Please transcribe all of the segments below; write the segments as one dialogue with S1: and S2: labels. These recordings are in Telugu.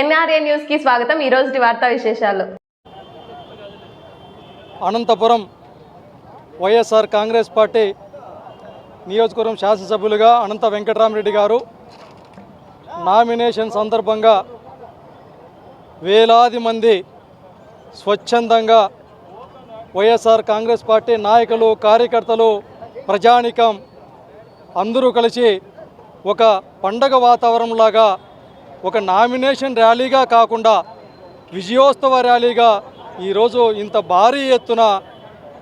S1: ఎన్ఆర్ఏ న్యూస్కి స్వాగతం. ఈ రోజు వార్తా విశేషాలు.
S2: అనంతపురం వైఎస్ఆర్ కాంగ్రెస్ పార్టీ నియోజకవర్గం శాసనసభ్యులుగా అనంత వెంకటరామరెడ్డి గారు నామినేషన్ సందర్భంగా వేలాది మంది స్వచ్ఛందంగా వైఎస్ఆర్ కాంగ్రెస్ పార్టీ నాయకులు కార్యకర్తలు ప్రజానికం అందరూ కలిసి ఒక పండగ వాతావరణంలాగా ఒక నామినేషన్ ర్యాలీగా కాకుండా విజయోత్సవ ర్యాలీగా ఈరోజు ఇంత భారీ ఎత్తున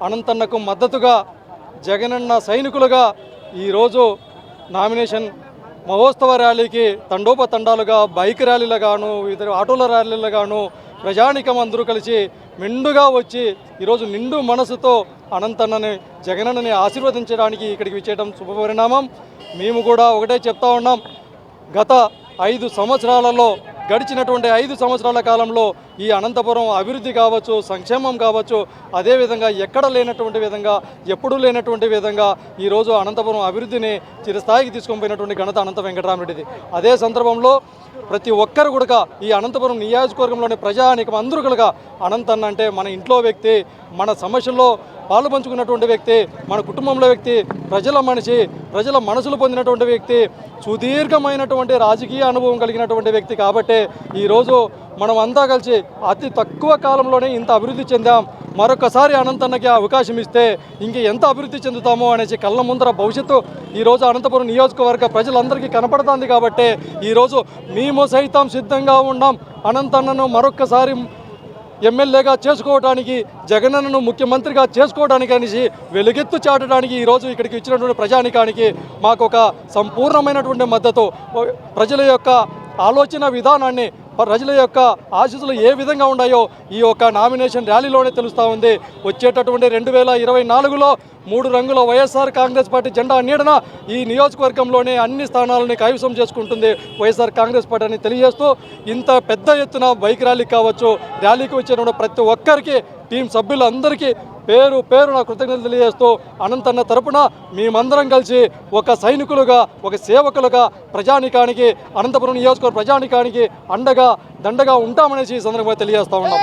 S2: అనంతన్నకు మద్దతుగా జగనన్న సైనికులుగా ఈరోజు నామినేషన్ మహోత్సవ ర్యాలీకి తండోపతండాలుగా బైక్ ర్యాలీలుగాను ఇతర ఆటోల ర్యాలీలుగాను ప్రజానికం అందరూ కలిసి మెండుగా వచ్చి ఈరోజు నిండు మనసుతో అనంతన్నని జగనన్నని ఆశీర్వదించడానికి ఇక్కడికి విచ్చేయడం శుభపరిణామం. మేము కూడా ఒకటే చెప్తా ఉన్నాం. గత ఐదు సంవత్సరాలలో గడిచినటువంటి ఐదు సంవత్సరాల కాలంలో ఈ అనంతపురం అభివృద్ధి కావచ్చు సంక్షేమం కావచ్చు అదేవిధంగా ఎక్కడ లేనటువంటి విధంగా ఎప్పుడూ లేనటువంటి విధంగా ఈరోజు అనంతపురం అభివృద్ధిని చిరస్థాయికి తీసుకొని పోయినటువంటి ఘనత అనంత వెంకటరామరెడ్డిది. అదే సందర్భంలో ప్రతి ఒక్కరు కూడా ఈ అనంతపురం నియోజకవర్గంలోని ప్రజానికం అందరూ కూడా అనంతన్న అంటే మన ఇంట్లో వ్యక్తి మన సమస్యల్లో పాలు పంచుకున్నటువంటి వ్యక్తి మన కుటుంబంలో వ్యక్తి ప్రజల మనిషి ప్రజల మనసులు పొందినటువంటి వ్యక్తి సుదీర్ఘమైనటువంటి రాజకీయ అనుభవం కలిగినటువంటి వ్యక్తి కాబట్టే ఈరోజు మనం అంతా కలిసి అతి తక్కువ కాలంలోనే ఇంత అభివృద్ధి చెందాం. మరొకసారి అనంతన్నకి అవకాశం ఇస్తే ఇంక ఎంత అభివృద్ధి చెందుతామో అనేసి కళ్ళ ముందర భవిష్యత్తు ఈరోజు అనంతపురం నియోజకవర్గ ప్రజలందరికీ కనపడుతుంది కాబట్టి ఈరోజు మేము సైతం సిద్ధంగా ఉన్నాం. అనంతన్నను మరొక్కసారి ఎమ్మెల్యేగా చేసుకోవడానికి జగనన్నను ముఖ్యమంత్రిగా చేసుకోవడానికి అనేసి వెలుగెత్తు చాటడానికి ఈరోజు ఇక్కడికి ఇచ్చినటువంటి ప్రజానికానికి మాకు ఒక సంపూర్ణమైనటువంటి మద్దతు. ప్రజల యొక్క ఆలోచన విధానాన్ని ప్రజల యొక్క ఆశీస్సులు ఏ విధంగా ఉన్నాయో ఈ యొక్క నామినేషన్ ర్యాలీలోనే తెలుస్తూ ఉంది. వచ్చేటటువంటి రెండు వేల ఇరవై నాలుగులో మూడు రంగుల వైఎస్ఆర్ కాంగ్రెస్ పార్టీ జెండా నీడన ఈ నియోజకవర్గంలోనే అన్ని స్థానాలని కైవసం చేసుకుంటుంది వైఎస్ఆర్ కాంగ్రెస్ పార్టీ అని తెలియజేస్తూ ఇంత పెద్ద ఎత్తున బైక్ ర్యాలీ కావచ్చు. ర్యాలీకి వచ్చిన ప్రతి ఒక్కరికి టీం సభ్యులందరికీ పేరు పేరు నా కృతజ్ఞతలు తెలియజేస్తూ అనంతన్న తరపున మేమందరం కలిసి ఒక సైనికులుగా ఒక సేవకులుగా ప్రజానికానికి అనంతపురం నియోజకవర్గ ప్రజానికానికి అండగా దండగా ఉంటామనేసి ఈ సందర్భంగా తెలియజేస్తా ఉన్నాం.